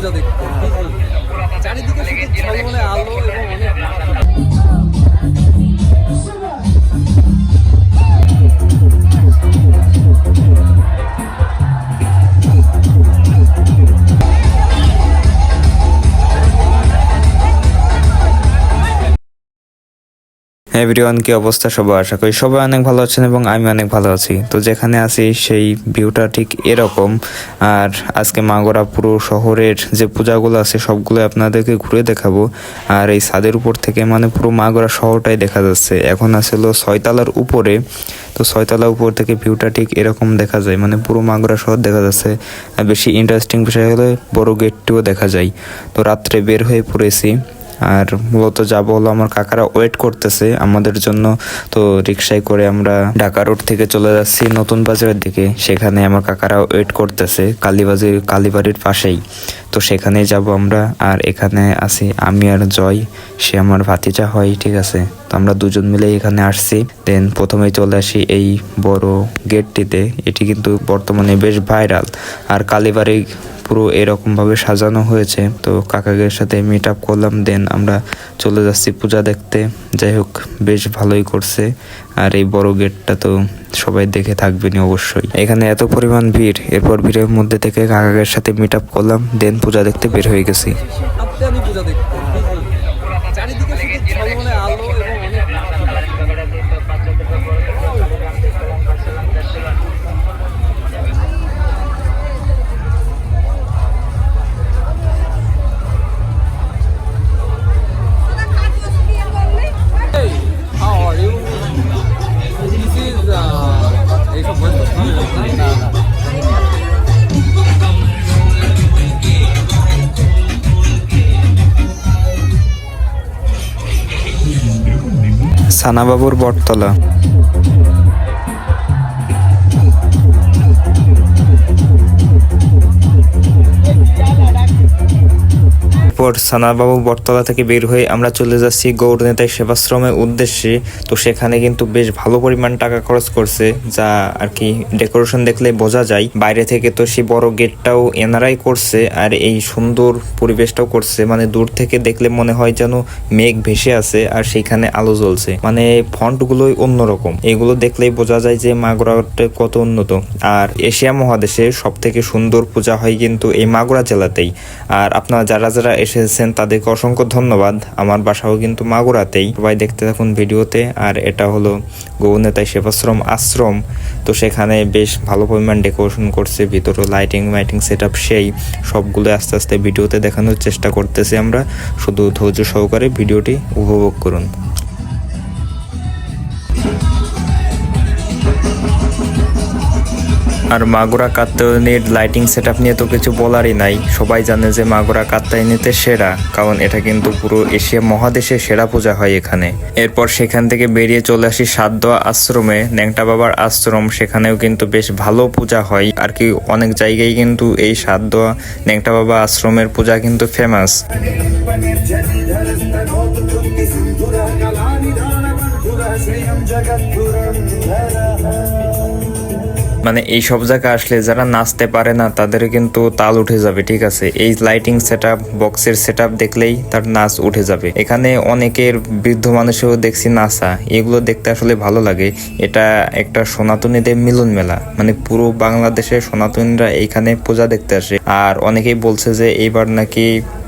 পূজা দেখতে। চারিদিকে শুধু ঝলমলে আলো এবং এভরিওয়ান কি অবস্থা সবাই আশা করি সবাই অনেক ভালো আছেন এবং আমি অনেক ভালো আছি। তো যেখানে আছি, সেই ভিউটা ঠিক এরকম। আর আজকে মাগরা পুরো শহরের যে পূজাগুলো আছে সবগুলো আপনাদেরকে ঘুরে দেখাবো। আর এই ছাদের উপর থেকে মানে পুরো মাগরা শহরটাই দেখা যাচ্ছে। এখন আসলে ছয়তলার উপরে। তো ছয়তলার উপর থেকে ভিউটা ঠিক এরকম দেখা যায়। মানে পুরো মাগরা শহর দেখা যাচ্ছে। আর বেশি ইন্টারেস্টিং বিষয় হলে বড় গেটটিও দেখা যায়। তো রাত্রে বের হয়ে পড়েছি। আর মূলত যাব হলো আমার কাকারা ওয়েট করতেছে আমাদের জন্য। তো রিক্সায় করে আমরা ঢাকা রোড থেকে চলে যাচ্ছি নতুন বাজারের দিকে। সেখানে আমার কাকারা ওয়েট করতেছে কালীবাজির কালীবাড়ির পাশেই। তো সেখানেই যাব আমরা আর এখানে আছি আমি আর জয়, সে আমার ভাতিজা হয়, ঠিক আছে? তো আমরা দুজন মিলে এখানে আসছি। দেন প্রথমে চলে আসি এই বড় গেটটিতে এটি কিন্তু বর্তমানে বেশ ভাইরাল আর কালীবাড়ি পুরো এরকম ভাবে সাজানো হয়েছে। তো কাকাগের সাথে মিট আপ করলাম দেন আমরা চলে যাচ্ছি পূজা দেখতে। যাই হোক, বেশ ভালোই করছে। আর এই বড় গেটটা তো সবাই দেখে থাকবেনি অবশ্যই। এখানে এত পরিমাণ ভিড়, এরপর ভিড়ের মধ্যে থেকে কাকাগের সাথে মিট আপ করলাম দেন পূজা দেখতে বের হয়ে গেছি। সানাবাবুর বটতলা। এরপর সানাবাবু বটতলা থেকে বের হয়ে আমরা চলে যাচ্ছি গৌর নেতাই সেবাশ্রমের উদ্দেশ্যে। তো সেখানে কিন্তু বেশ ভালো পরিমাণ টাকা খরচ করছে, যা আর কি ডেকোরেশন দেখলে বোঝা যায়। বাইরে থেকে তো সেই বড় গেটটাও এনারাই করছে, আর এই সুন্দর পরিবেশটাও করছে। মানে দূর থেকে দেখলে মনে হয় যেন মেঘ ভেসে আছে, আর সেখানে আলো জ্বলছে। মানে ফন্ট ফন্টগুলোই অন্যরকম। এগুলো দেখলেই বোঝা যায় যে মাগুরাটা কত উন্নত। আর এশিয়া মহাদেশে সব থেকে সুন্দর পূজা হয় কিন্তু এই মাগুরা জেলাতেই। আর আপনারা যারা যারা এসেছেন তাদেরকে অসংখ্য ধন্যবাদ। আমার বাসাও কিন্তু মাগুরাতেই। সবাই দেখতে থাকুন ভিডিওতে। আর এটা হলো গৌনেতাই সেবাশ্রম আশ্রম। তো সেখানে বেশ ভালো পরিমাণ ডেকোরেশন করছে, ভিতরে লাইটিং মাইটিং সেট আপ সেই সবগুলো আস্তে আস্তে ভিডিওতে দেখানোর চেষ্টা করতেছি আমরা। শুধু ধৈর্য সহকারে ভিডিওটি উপভোগ করুন। আর মাগুরা কাত্তায়নির লাইটিং সেট নিয়ে তো কিছু বলারই নাই। সবাই জানে যে মাগুরা কাত্তায়নিতে সেরা, কারণ এটা কিন্তু পুরো এশিয়া মহাদেশে সেরা পূজা হয় এখানে। এরপর সেখান থেকে বেরিয়ে চলে আসি সাতদোয়া আশ্রমে। ন্যাংটা বাবার আশ্রম, সেখানেও কিন্তু বেশ ভালো পূজা হয়। আর কি অনেক জায়গায় কিন্তু এই সাতদোয়া ন্যাংটা বাবা আশ্রমের পূজা কিন্তু ফেমাস মানে এই সব জায়গায় আসলে যারা নাচতে পারে না তাদের কিন্তু তাল উঠে যাবে, ঠিক আছে? এই লাইটিং সেট বক্সের সেট দেখলেই তার নাচ উঠে যাবে। এখানে অনেকের বৃদ্ধ মানুষেও দেখছি নাচা। এগুলো দেখতে আসলে ভালো লাগে। এটা একটা সনাতনীদের মিলন মেলা। মানে পুরো বাংলাদেশে সনাতনীরা এইখানে পূজা দেখতে আসে। আর অনেকেই বলছে যে এইবার নাকি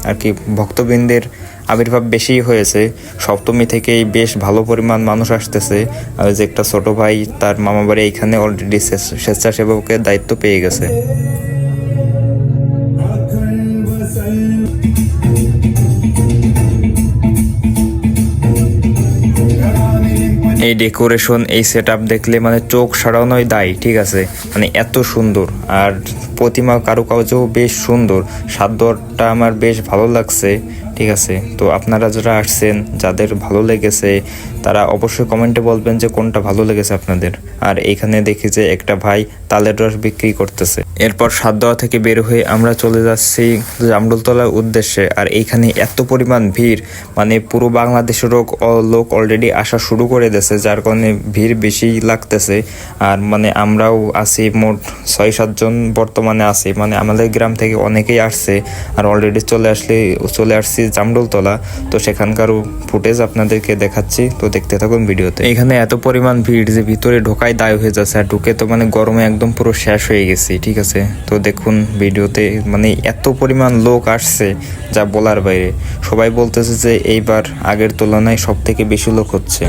আর কি ভক্তবৃন্দের আবির্ভাব বেশি হয়েছে। সপ্তমী থেকেই বেশ ভালো পরিমাণ মানুষ আসতেছে। আর যে একটা ছোট ভাই, তার মামা বাড়ি এইখানে অলরেডি স্বেচ্ছাসেবকের দায়িত্ব পেয়ে গেছে। এই ডেকোরেশন, এই সেট দেখলে মানে চোখ সারানোই দায়, ঠিক আছে? মানে এত সুন্দর। আর প্রতিমা কারুকার্যও বেশ সুন্দর। সাদ্যটা আমার বেশ ভালো লাগছে। ঠিক আছে। তো আপনারা যারা আসছেন যাদের ভালো লেগেছে তারা অবশ্যই কমেন্টে বলবেন যে কোনটা ভালো লেগেছে আপনাদের। আর এখানে দেখি যে একটা ভাই তালের রস বিক্রি করতেছে। এরপর সাতদোয়া থেকে বের হয়ে আমরা চলে যাচ্ছি জামরুলতলার উদ্দেশ্যে। আর এইখানে এত পরিমাণ ভিড় মানে পুরো বাংলাদেশেরও লোক অলরেডি আসা শুরু করে দিয়েছে, যার কারণে ভিড় বেশি লাগতেছে। আর মানে আমরাও আছি মোট ছয় সাতজন বর্তমানে আছি মানে আমাদের গ্রাম থেকে অনেকেই আসছে। আর অলরেডি চলে আসলে, চলে আসছি জামরুলতলা। তো সেখানকার ফুটেজ আপনাদেরকে দেখাচ্ছি। তো দেখতে থাকুন ভিডিওতে। এখানে এত পরিমাণ ভিড় যে ভিতরে ঢোকায় দায় হয়ে যাচ্ছে আর ঢুকে তো মানে গরমে একদম পুরো শেষ হয়ে গেছি, ঠিক আছে? তো দেখুন ভিডিওতে মানে এত পরিমাণ লোক আসছে যা বলার বাইরে। সবাই বলতেছে যে এইবার আগের তুলনায় সব থেকে বেশি লোক হচ্ছে।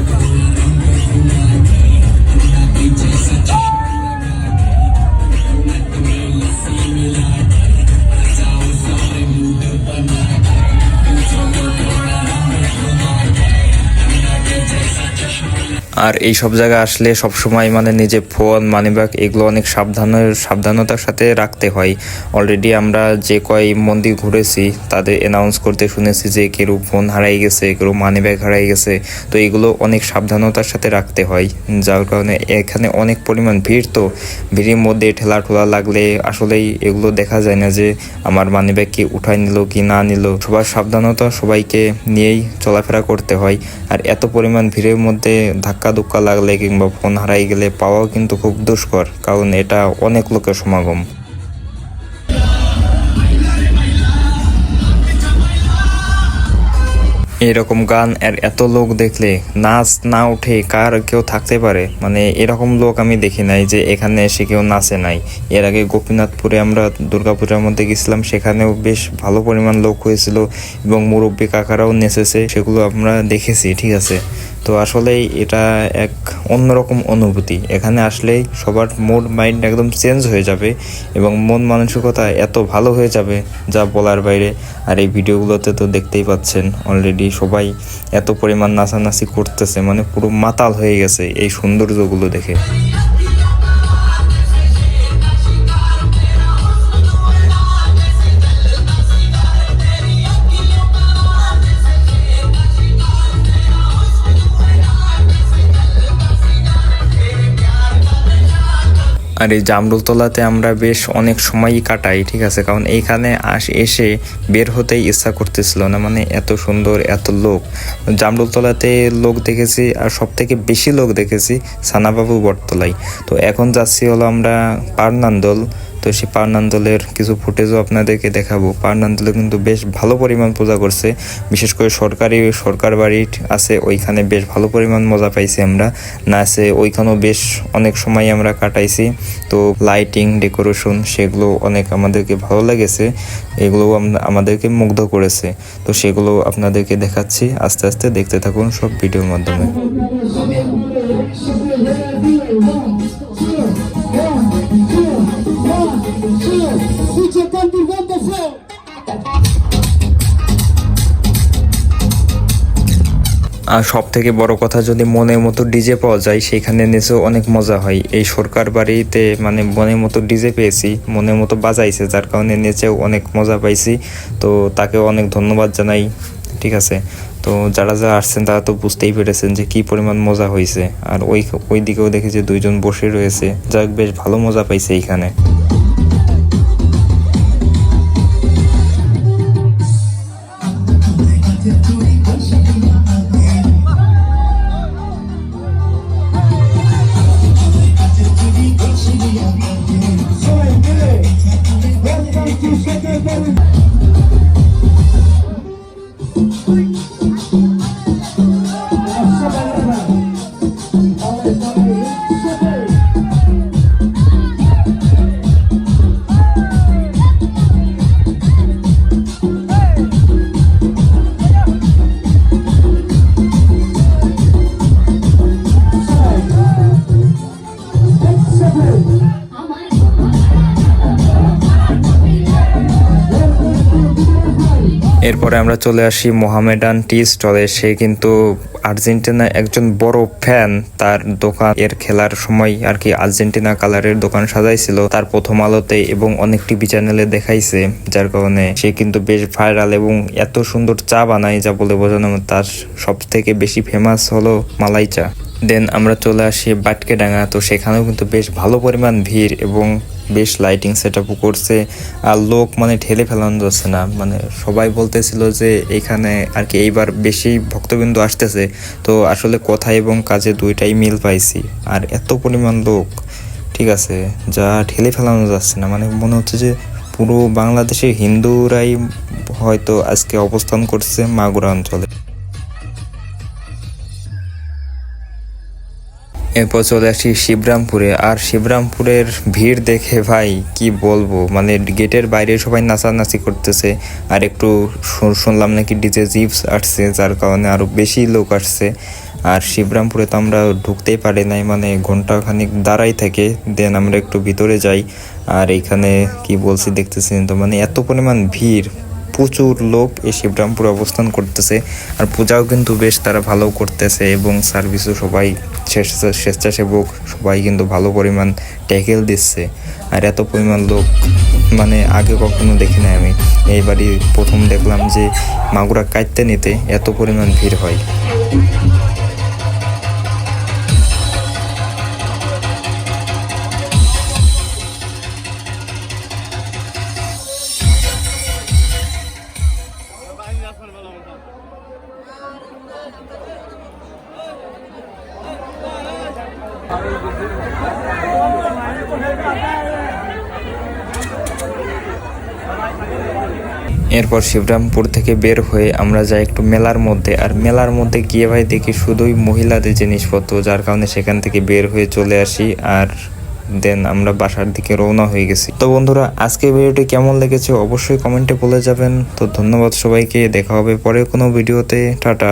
আর এই সব জায়গা আসলে সব সময় মানে নিজে ফোন, মানিব্যাগ এগুলো অনেক সাবধানের সাবধানতার সাথে রাখতে হয়। অলরেডি আমরা যে কয় মন্দির ঘুরেছি, তাদের অ্যানাউন্স করতে শুনেছি যে কেউ ফোন হারাই গেছে কেউ মানিব্যাগ হারাই গেছে। তো এগুলো অনেক সাবধানতার সাথে রাখতে হয়। যার কারণে এখানে অনেক পরিমাণ ভিড় তো। ভিড়ের মধ্যে ঠেলা ঠোলা লাগলে আসলেই এগুলো দেখা যায় না যে আমার মানিব্যাগ কি উঠাই নিল কি না নিল। সবার সাবধানতা সবাইকে নিয়েই চলাফেরা করতে হয়। আর এত পরিমাণ ভিড়ের মধ্যে ধাক্কা ধুক্কা লাগলে কিংবা ফোন হারাই গেলে পাওয়াও কিন্তু খুব দুষ্কর, কারণ এটা অনেক লোকের সমাগম। এরকম গান আর এত লোক দেখলে নাচ না উঠে কার কেউ থাকতে পারে? মানে এরকম লোক আমি দেখি নাই যে এখানে এসে কেউ নাচে নাই। এর আগে গোপীনাথপুরে আমরা দুর্গাপূজার মধ্যে গেছিলাম, সেখানেও বেশ ভালো পরিমাণ লোক হয়েছিল এবং মুরব্বী কাকারাও নেচেছে, সেগুলো আমরা দেখেছি, ঠিক আছে? তো আসলে এটা এক অন্যরকম অনুভূতি। এখানে আসলেই সবার মুড মাইন্ড একদম চেঞ্জ হয়ে যাবে এবং মন মানসিকতা এত ভালো হয়ে যাবে যা বলার বাইরে। আর এই ভিডিওগুলোতে তো দেখতেই পাচ্ছেন অলরেডি সবাই এত পরিমাণ নাচানাচি করতেছে মানে পুরো মাতাল হয়ে গেছে এই সৌন্দর্যগুলো দেখে। আর এই জামরুলতলাতে আমরা বেশ অনেক সময়ই কাটাই, ঠিক আছে? কারণ এইখানে আস এসে বের হতেই ইচ্ছা করতেছিল না মানে এত সুন্দর, এত লোক। জামরুলতলাতে লোক দেখেছি, আর সব থেকে বেশি লোক দেখেছি সানাবাবু বটতলায়। তো এখন যাচ্ছি হলো আমরা পারনান্দল। তো সেই পারনান্দলের কিছু ফুটেজও আপনাদেরকে দেখাবো। পারনান্দলে কিন্তু বেশ ভালো পরিমাণ পূজা করছে। বিশেষ করে সরকারি, সরকার বাড়ি আছে, ওইখানে বেশ ভালো পরিমাণ মজা পাইছি আমরা। না নাচে ওইখানেও বেশ অনেক সময় আমরা কাটাইছি। তো লাইটিং, ডেকোরেশন, সেগুলো অনেক আমাদেরকে ভালো লেগেছে। এগুলো আমাদেরকে মুগ্ধ করেছে। তো সেগুলো আপনাদেরকে দেখাচ্ছি। আস্তে আস্তে দেখতে থাকুন সব ভিডিওর মাধ্যমে। আর সব থেকে বড় কথা যদি মনের মতো ডিজে পাওয়া যায়, সেখানে নেচেও অনেক মজা হয়। এই সরকার বাড়িতে মানে মনের মতো ডিজে পেয়েছি, মনের মতো বাজাইছে, যার কারণে নেচেও অনেক মজা পাইছি। তো তাকেও অনেক ধন্যবাদ জানাই, ঠিক আছে? তো যারা যারা আসছেন, তারা তো বুঝতেই পেরেছেন যে কি পরিমাণ মজা হয়েছে আর ওই ওই দিকেও দেখি যে দুইজন বসে রয়েছে। যাক, বেশ ভালো মজা পাইছে এইখানে। এরপরে আমরা চলে আসি মোহামেডান টি স্টলে। সে কিন্তু আর্জেন্টিনা একজন বড় ফ্যান। তার দোকান এর খেলার সময় আর কি আর্জেন্টিনা কালারের দোকান সাজাইছিল। তার প্রথম আলোতে এবং অনেক টিভি চ্যানেলে দেখাইছে, যার কারণে সে কিন্তু বেশ ভাইরাল এবং এত সুন্দর চা বানায় যা বলে বোঝানো তার সব থেকে বেশি ফেমাস হলো মালাই চা দেন আমরা চলে আসি বাটকেডাঙ্গা। তো সেখানেও কিন্তু বেশ ভালো পরিমাণ ভিড় এবং বেশ লাইটিং সেট আপও করছে আর লোক মানে ঠেলে ফেলানো যাচ্ছে না। মানে সবাই বলতেছিল যে এখানে আর কি এইবার বেশি ভক্তবিন্দু আসতেছে। তো আসলে কথা এবং কাজে দুইটাই মিল পাইছি। আর এত পরিমাণ লোক, ঠিক আছে, যা ঠেলে ফেলানো যাচ্ছে না। মানে মনে হচ্ছে যে পুরো বাংলাদেশে হিন্দুরাই হয়তো আজকে অবস্থান করছে মাগুরা অঞ্চলে। এরপর চলে আসি শিবরামপুরে। আর শিবরামপুরের ভিড় দেখে ভাই, কি বলব? মানে গেটের বাইরে সবাই নাচানাচি করতেছে। আর একটু শুনলাম নাকি ডিজে জিপস আসছে, যার কারণে আরও বেশি লোক আসছে। আর শিবরামপুরে তো আমরা ঢুকতেই পারি নাই মানে ঘণ্টা খানিক দাঁড়াই থাকে, দেন আমরা একটু ভিতরে যাই। আর এখানে কি বলছি দেখতেছেন তো মানে এত পরিমাণ ভিড়। প্রচুর লোক এই শিবরামপুরে অবস্থান করতেছে। আর পূজাও কিন্তু বেশ তারা ভালো করতেছে এবং সার্ভিসও সবাই স্বেচ্ছা- স্বেচ্ছাসেবক সবাই কিন্তু ভালো পরিমাণ ট্যাকেল দিচ্ছে। আর এত পরিমাণ লোক মানে আগে কখনো দেখি না আমি। এইবারই প্রথম দেখলাম যে মাগুরা কাটতে নিতে এত পরিমাণ ভিড় হয়। এরপর শিবরামপুর থেকে বের হয়ে আমরা যাই একটু মেলার মধ্যে। আর মেলার মধ্যে গিয়ে ভাই দেখি শুধুই মহিলাদের জিনিসপত্র, যার কারণে সেখান থেকে বের হয়ে চলে আসি। আর দেন আমরা বাসার দিকে রওনা হয়ে গেছি। তো বন্ধুরা আজকে ভিডিওটি কেমন লেগেছে অবশ্যই কমেন্টে বলে যাবেন। তো ধন্যবাদ সবাইকে, দেখা হবে পরে কোনো ভিডিওতে। টাটা।